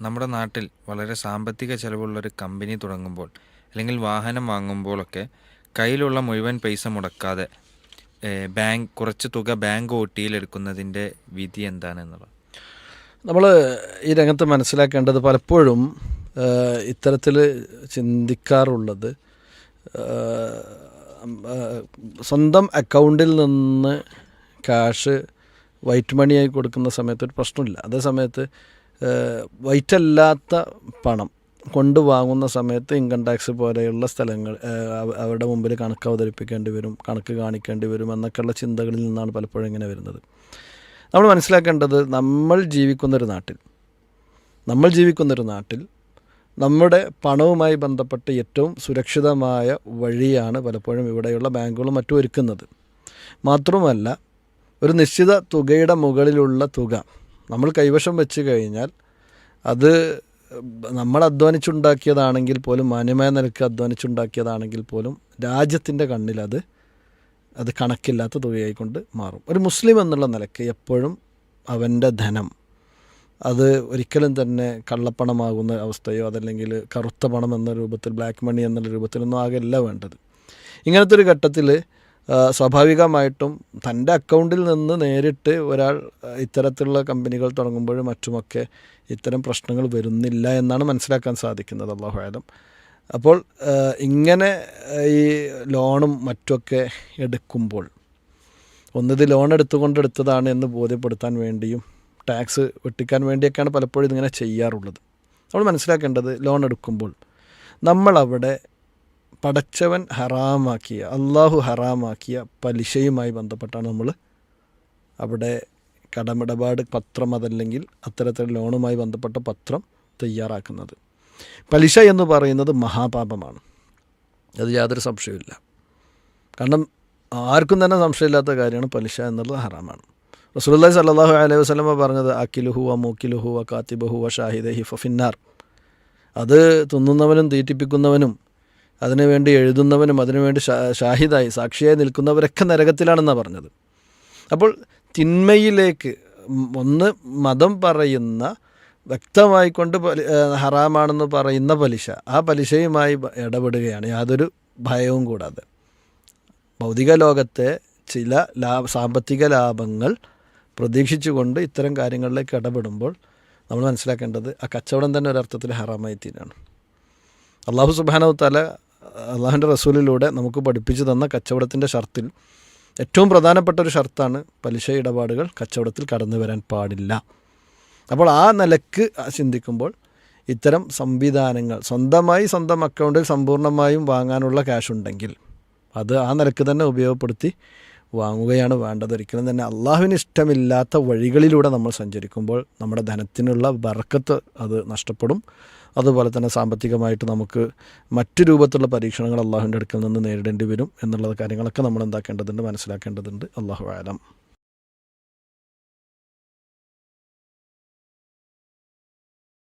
നമ്മുടെ നാട്ടിൽ വളരെ സാമ്പത്തിക ചെലവുള്ളൊരു കമ്പനി തുടങ്ങുമ്പോൾ അല്ലെങ്കിൽ വാഹനം വാങ്ങുമ്പോഴൊക്കെ കയ്യിലുള്ള മുഴുവൻ പൈസ മുടക്കാതെ ബാങ്ക് കുറച്ച് തുക ബാങ്ക് ഒ വിധി എന്താണെന്നുള്ളത്? നമ്മൾ ഈ രംഗത്ത് മനസ്സിലാക്കേണ്ടത് പലപ്പോഴും ഇത്തരത്തിൽ ചിന്തിക്കാറുള്ളത് സ്വന്തം അക്കൗണ്ടിൽ നിന്ന് ക്യാഷ് വൈറ്റ് മണിയായി കൊടുക്കുന്ന സമയത്ത് ഒരു പ്രശ്നമില്ല. അതേ സമയത്ത് വൈറ്റ് അല്ലാത്ത പണം കൊണ്ടുവാങ്ങുന്ന സമയത്ത് ഇൻകം ടാക്സ് പോലെയുള്ള സ്ഥലങ്ങൾ അവരുടെ മുമ്പിൽ കണക്ക് അവതരിപ്പിക്കേണ്ടി വരും കണക്ക് കാണിക്കേണ്ടി വരും എന്നൊക്കെയുള്ള ചിന്തകളിൽ നിന്നാണ് പലപ്പോഴും ഇങ്ങനെ വരുന്നത്. നമ്മൾ മനസ്സിലാക്കേണ്ടത് നമ്മൾ ജീവിക്കുന്നൊരു നാട്ടിൽ നമ്മൾ ജീവിക്കുന്നൊരു നാട്ടിൽ നമ്മുടെ പണവുമായി ബന്ധപ്പെട്ട് ഏറ്റവും സുരക്ഷിതമായ വഴിയാണ് പലപ്പോഴും ഇവിടെയുള്ള ബാങ്കുകളും മറ്റും ഒരുക്കുന്നത്. മാത്രമല്ല ഒരു നിശ്ചിത തുകയുടെ മുകളിലുള്ള തുക നമ്മൾ കൈവശം വെച്ച് കഴിഞ്ഞാൽ അത് നമ്മൾ അധ്വാനിച്ചുണ്ടാക്കിയതാണെങ്കിൽ പോലും മാന്യമായ നിലയ്ക്ക് അധ്വാനിച്ചുണ്ടാക്കിയതാണെങ്കിൽ പോലും രാജ്യത്തിന്റെ കണ്ണിൽ അത് അത് കണക്കില്ലാത്ത തുകയായിക്കൊണ്ട് മാറും. ഒരു മുസ്ലിം എന്നുള്ള നിലയ്ക്ക് എപ്പോഴും അവന്റെ ധനം അത് ഒരിക്കലും തന്നെ കള്ളപ്പണമാകുന്ന അവസ്ഥയോ അതല്ലെങ്കിൽ കറുത്ത പണം എന്ന രൂപത്തിൽ ബ്ലാക്ക് മണി എന്നുള്ള രൂപത്തിലൊന്നും ആകെയല്ല വേണ്ടത്. ഇങ്ങനത്തെ ഒരു ഘട്ടത്തിൽ സ്വാഭാവികമായിട്ടും തന്റെ അക്കൗണ്ടിൽ നിന്ന് നേരിട്ട് ഒരാൾ ഇത്തരത്തിലുള്ള കമ്പനികൾ തുടങ്ങുമ്പോഴും മറ്റുമൊക്കെ ഇത്തരം പ്രശ്നങ്ങൾ വരുന്നില്ല എന്നാണ് മനസ്സിലാക്കാൻ സാധിക്കുന്നത് അള്ളാഹു ആലം അപ്പോൾ ഇങ്ങനെ ഈ ലോണും മറ്റുമൊക്കെ എടുക്കുമ്പോൾ ഒന്നിത് ലോൺ എടുത്തുകൊണ്ട് എടുത്തതാണ് എന്ന് ബോധ്യപ്പെടുത്താൻ വേണ്ടിയും ടാക്സ് വെട്ടിക്കാൻ വേണ്ടിയൊക്കെയാണ് പലപ്പോഴും ഇതിങ്ങനെ ചെയ്യാറുള്ളത്. നമ്മൾ മനസ്സിലാക്കേണ്ടത് ലോൺ എടുക്കുമ്പോൾ നമ്മളവിടെ പടച്ചവൻ ഹറാമാക്കിയ അള്ളാഹു ഹറാമാക്കിയ പലിശയുമായി ബന്ധപ്പെട്ടാണ് നമ്മൾ അവിടെ കടമിടപാട് പത്രം അതല്ലെങ്കിൽ അത്തരത്തിൽ ലോണുമായി ബന്ധപ്പെട്ട പത്രം തയ്യാറാക്കുന്നത്. പലിശ എന്ന് പറയുന്നത് മഹാപാപമാണ്. അത് യാതൊരു സംശയമില്ല കാരണം ആർക്കും തന്നെ സംശയമില്ലാത്ത കാര്യമാണ് പലിശ എന്നുള്ളത് ഹറാമാണ്. റസൂലുള്ളാഹി സല്ലല്ലാഹു അലൈഹി വസല്ലമ പറഞ്ഞത് അക്കിലുഹു വ മൂക്കിലുഹു വ കാത്തിബഹു ഫിന്നാർ അത് തിന്നുന്നവനും തീറ്റിപ്പിക്കുന്നവനും അതിനുവേണ്ടി എഴുതുന്നവനും അതിനുവേണ്ടി ഷാഹിദായി സാക്ഷിയായി നിൽക്കുന്നവരൊക്കെ നരകത്തിലാണെന്നാണ് പറഞ്ഞത്. അപ്പോൾ തിന്മയിലേക്ക് ഒന്ന് മതം പറയുന്ന വ്യക്തമായിക്കൊണ്ട് പലി- ഹറാമാണെന്ന് പറയുന്ന പലിശ ആ പലിശയുമായി ഇടപെടുകയാണ്. യാതൊരു ഭയവും കൂടാതെ. ഭൗതിക ലോകത്തെ ചില ലാഭ സാമ്പത്തിക ലാഭങ്ങൾ പ്രതീക്ഷിച്ചുകൊണ്ട് ഇത്തരം കാര്യങ്ങളിലേക്ക് ഇടപെടുമ്പോൾ നമ്മൾ മനസ്സിലാക്കേണ്ടത് ആ കച്ചവടം തന്നെ ഒരർത്ഥത്തിൽ ഹറാമായി തീരാണ്. അള്ളാഹു സുബാനവ് തല അള്ളാഹുന്റെ റസൂലിലൂടെ നമുക്ക് പഠിപ്പിച്ചു തന്ന കച്ചവടത്തിന്റെ ഷർത്തിൽ ഏറ്റവും പ്രധാനപ്പെട്ട ഒരു ഷർത്താണ് പലിശ ഇടപാടുകൾ കച്ചവടത്തിൽ കടന്നു വരാൻ പാടില്ല. അപ്പോൾ ആ നിലയ്ക്ക് ചിന്തിക്കുമ്പോൾ ഇത്തരം സംവിധാനങ്ങൾ സ്വന്തമായി സ്വന്തം അക്കൗണ്ടിൽ സമ്പൂർണമായും വാങ്ങാനുള്ള ക്യാഷ് ഉണ്ടെങ്കിൽ അത് ആ നിലയ്ക്ക് തന്നെ ഉപയോഗപ്പെടുത്തി വാങ്ങുകയാണ് വേണ്ടത്. ഒരിക്കലും തന്നെ അള്ളാഹുവിന് ഇഷ്ടമില്ലാത്ത വഴികളിലൂടെ നമ്മൾ സഞ്ചരിക്കുമ്പോൾ നമ്മുടെ ധനത്തിനുള്ള വറക്കത്ത് അത് നഷ്ടപ്പെടും. അതുപോലെ തന്നെ സാമ്പത്തികമായിട്ട് നമുക്ക് മറ്റു രൂപത്തിലുള്ള പരീക്ഷണങ്ങൾ അള്ളാഹുവിന്റെ അടുക്കൽ നിന്ന് നേരിടേണ്ടി വരും. എന്നുള്ള കാര്യങ്ങളൊക്കെ നമ്മൾ എന്താക്കേണ്ടതുണ്ട് മനസ്സിലാക്കേണ്ടതുണ്ട്. അള്ളാഹു ആലം.